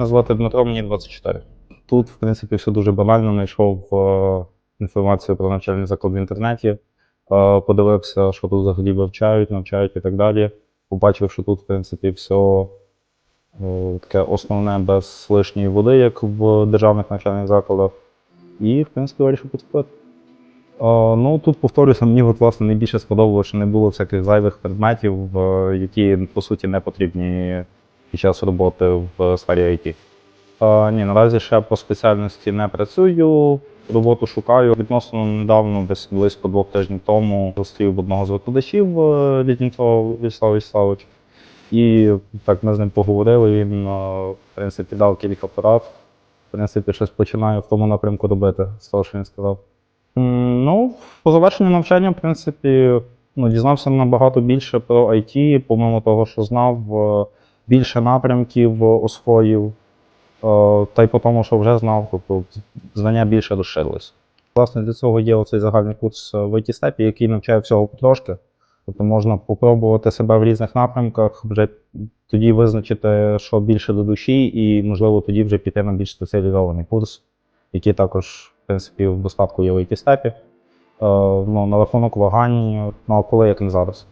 Мене звати Дмитро, мені 24. Тут, в принципі, все дуже банально. Знайшов е, інформацію про навчальний заклад в інтернеті, е, подивився, що тут взагалі вивчають, навчають і так далі. Побачив, що тут, в принципі, все е, таке основне без лишньої води, як в державних навчальних закладах. І, в принципі, вирішив поступити. Ну, тут повторюся, мені от, власне найбільше сподобалося, що не було всяких зайвих предметів, які по суті не потрібні під час роботи в сфері IT. Е, ні, наразі ще по спеціальності не працюю. Роботу шукаю. Відносно недавно, десь близько двох тижнів тому, зустрів одного з викладачів е, Літнінцова Вячеслава Вячеславовича. І так ми з ним поговорили. Він, е, в принципі, дав кілька порад. В принципі, щось починаю в тому напрямку робити, з того, що він сказав. Ну, по завершенню навчання, в принципі, ну, дізнався набагато більше про IT, помимо того, що знав, е, більше напрямків освоїв, е, та й по тому, що вже знав, тобто знання більше розширились. Власне, для цього є оцей загальний курс в it степі який навчає всього потрошки. Тобто можна попробувати себе в різних напрямках, вже тоді визначити, що більше до душі, і, можливо, тоді вже піти на більш спеціалізований курс, який також, в принципі, в достатку є в it степі Ну, на рахунок вагань, ну, а коли як не зараз.